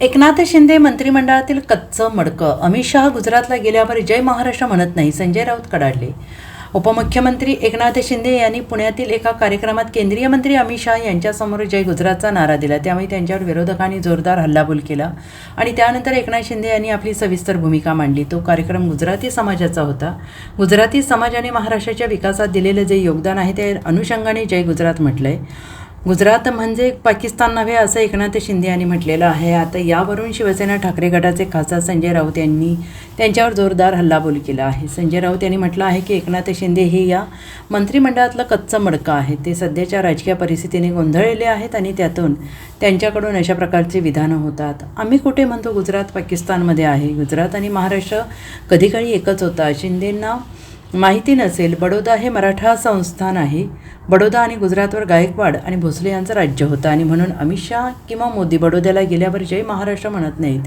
एकनाथ शिंदे मंत्रिमंडळातील कच्चं मडकं. अमित शहा गुजरातला गेल्यावर जय महाराष्ट्र म्हणत नाही संजय राऊत कडाडले. उपमुख्यमंत्री एकनाथ शिंदे यांनी पुण्यातील एका कार्यक्रमात केंद्रीय मंत्री अमित शहा यांच्यासमोर जय गुजरातचा नारा दिला. त्यामुळे त्यांच्यावर विरोधकांनी जोरदार हल्लाबोल केला आणि त्यानंतर एकनाथ शिंदे यांनी आपली सविस्तर भूमिका मांडली. तो कार्यक्रम गुजराती समाजाचा होता. गुजराती समाजाने महाराष्ट्राच्या विकासात दिलेलं जे योगदान आहे त्या अनुषंगाने जय गुजरात म्हटलं आहे गुजरात म्हणजे पाकिस्तान नव्हे असं एकनाथ शिंदे यांनी म्हटलेलं आहे. आता यावरून शिवसेना ठाकरे गटाचे खासदार संजय राऊत यांनी त्यांच्यावर जोरदार हल्लाबोल केला आहे. संजय राऊत यांनी म्हटलं आहे की एकनाथ शिंदे हे या मंत्रिमंडळातलं कच्चं मडकं आहे. ते सध्याच्या राजकीय परिस्थितीने गोंधळलेले आहेत आणि त्यातून त्यांच्याकडून अशा प्रकारची विधानं होतात. आम्ही कुठे म्हणतो गुजरात पाकिस्तानमध्ये आहे? गुजरात आणि महाराष्ट्र कधीकाळी एकच होता. शिंदेंना माहिती नसेल बडोदा हे मराठा संस्थान आहे. बडोदा आणि गुजरातवर गायकवाड आणि भोसले यांचं राज्य होतं आणि म्हणून अमित शहा किंवा मोदी बडोद्याला गेल्यावर जय महाराष्ट्र म्हणत नाहीत.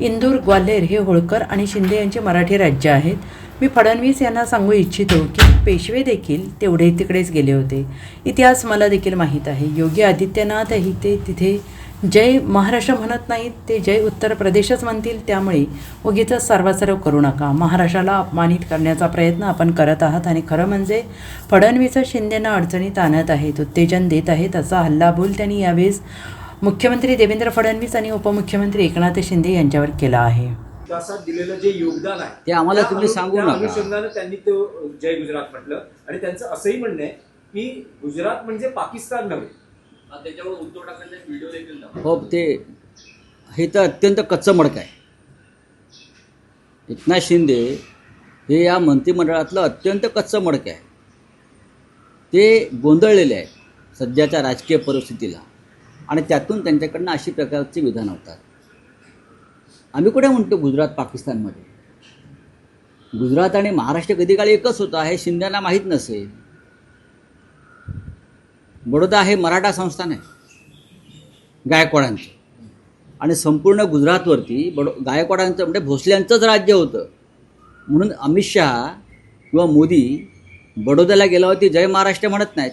इंदूर ग्वाल्हेर हे होळकर आणि शिंदे यांचे मराठी राज्य आहेत मी फडणवीस यांना सांगू इच्छितो की पेशवे देखील तेवढे तिकडेच गेले होते. इतिहास मला देखील माहीत आहे. योगी आदित्यनाथही ते तिथे जय महाराष्ट्र म्हणत नाहीत ते जय उत्तर प्रदेशच म्हणतील. त्यामुळे उगीच सर्वासर्व करू नका. महाराष्ट्राला अपमानित करण्याचा प्रयत्न आपण करत आहात आणि खरं म्हणजे फडणवीस शिंदेना अडचणीत आणत आहेत उत्तेजन देत आहेत असा हल्लाबोल त्यांनी यावेळेस मुख्यमंत्री देवेंद्र फडणवीस आणि उपमुख्यमंत्री एकनाथ शिंदे यांच्यावर केला आहे. विकासात दिलेलं जे योगदान आहे ते आम्हाला तुम्ही सांगू नका. अनुषंगानं त्यांनी तो जय गुजरात म्हटलं. आणि त्यांचं असंही म्हणणं आहे की गुजरात म्हणजे पाकिस्तान नव्हे. हो ते हे तर अत्यंत कच्चं मडक आहे. एकनाथ शिंदे हे या मंत्रिमंडळातलं अत्यंत कच्चं मडक आहे. ते गोंधळलेले आहे सध्याच्या राजकीय परिस्थितीला. आणि त्यातून त्यांच्याकडनं अशी प्रकारची विधानं होतात. आम्ही कुठे म्हणतो गुजरात पाकिस्तानमध्ये? गुजरात आणि महाराष्ट्र कधी काळी एकच होता हे शिंद्यांना माहीत नसेल. बडोदा हे मराठा संस्थान आहे गायकवाडांचं. आणि संपूर्ण गुजरातवरती बडो गायकवाडांचं म्हणजे भोसल्यांचंच राज्य होतं. म्हणून अमित शहा किंवा मोदी बडोद्याला गेल्यावरती जय महाराष्ट्र म्हणत नाहीत.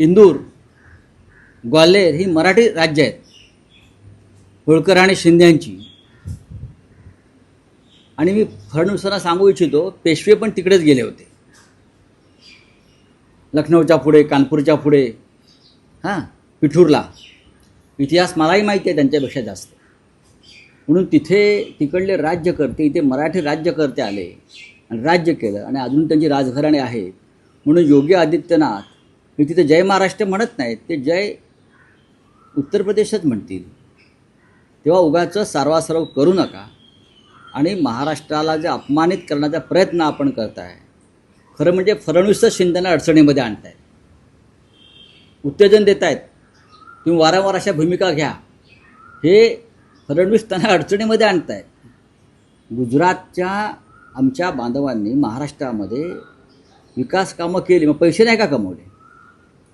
इंदूर ग्वाल्हेर ही मराठी राज्य आहेत. होळकर आणि शिंद्यांची. आणि मी फडणवीसांना सांगू इच्छितो पेशवे पण तिकडेच गेले होते. लखनौच्या पुढे कानपूरच्या पुढे हां पिठूरला. इतिहास मलाही माहिती आहे त्यांच्यापेक्षा जास्त. म्हणून तिथे तिकडले राज्यकर्ते इथे मराठी राज्यकर्ते आले आणि राज्य केलं आणि अजून त्यांची राजघराणे आहेत. म्हणून योगी आदित्यनाथ हे तिथे जय महाराष्ट्र म्हणत नाहीत ते जय उत्तर प्रदेशच म्हणतील. तेव्हा उगाच सारवासारव करू नका आणि महाराष्ट्राला जे अपमानित करण्याचा प्रयत्न आपण करताय खरं म्हणजे फडणवीसच शिंदेना अडचणीमध्ये आणतायत. उत्तेजन देत आहेत तुम्ही वारंवार अशा भूमिका घ्या. हे फडणवीस त्यांना अडचणीमध्ये आणतायत. गुजरातच्या आमच्या बांधवांनी महाराष्ट्रामध्ये विकास कामं केली. मग पैसे नाही का कमवले?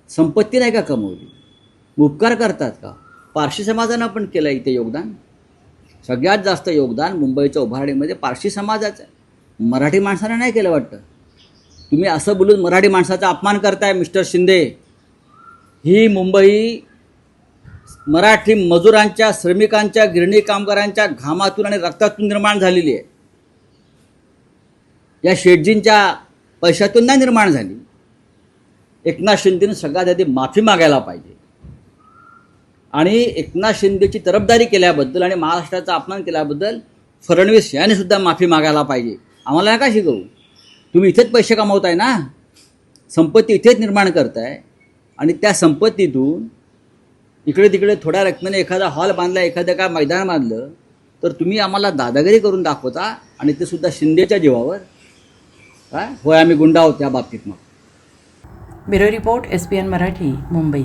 संपत्ती नाही का कमवली? उपकार करतात का? पारशी समाजानं पण केलं इथे योगदान. सगळ्यात जास्त योगदान मुंबईच्या उभारणीमध्ये पारशी समाजाचं मराठी माणसानं नाही केलं वाटतं. तुम्ही असं बोलून मराठी माणसाचा अपमान करताय मिस्टर शिंदे. ही मुंबई मराठी मजुरांच्या श्रमिकांच्या गिरणी कामगारांच्या घामातून आणि रक्तातून निर्माण झालेली आहे. या शेटजींच्या पैशातून नाही निर्माण झाली. एकनाथ शिंदेनं सगळ्यात आधी माफी मागायला पाहिजे. आणि एकनाथ शिंदेची तरफदारी केल्याबद्दल आणि महाराष्ट्राचा अपमान केल्याबद्दल फडणवीस यांनी सुद्धा माफी मागायला पाहिजे. आम्हाला नका शिकवू. तुम्ही इथेच पैसे कमावताय ना? संपत्ती इथेच निर्माण करताय. आणि त्या संपत्तीतून इकडे तिकडे थोड्या रकमेने एखादा हॉल बांधला एखादं काय मैदान बांधलं तर तुम्ही आम्हाला दादागिरी करून दाखवता आणि ते सुद्धा शिंदेच्या जीवावर. काय होय आम्ही गुंडा आहोत त्या बाबतीत मग. Bureau report S P N Marathi Mumbai.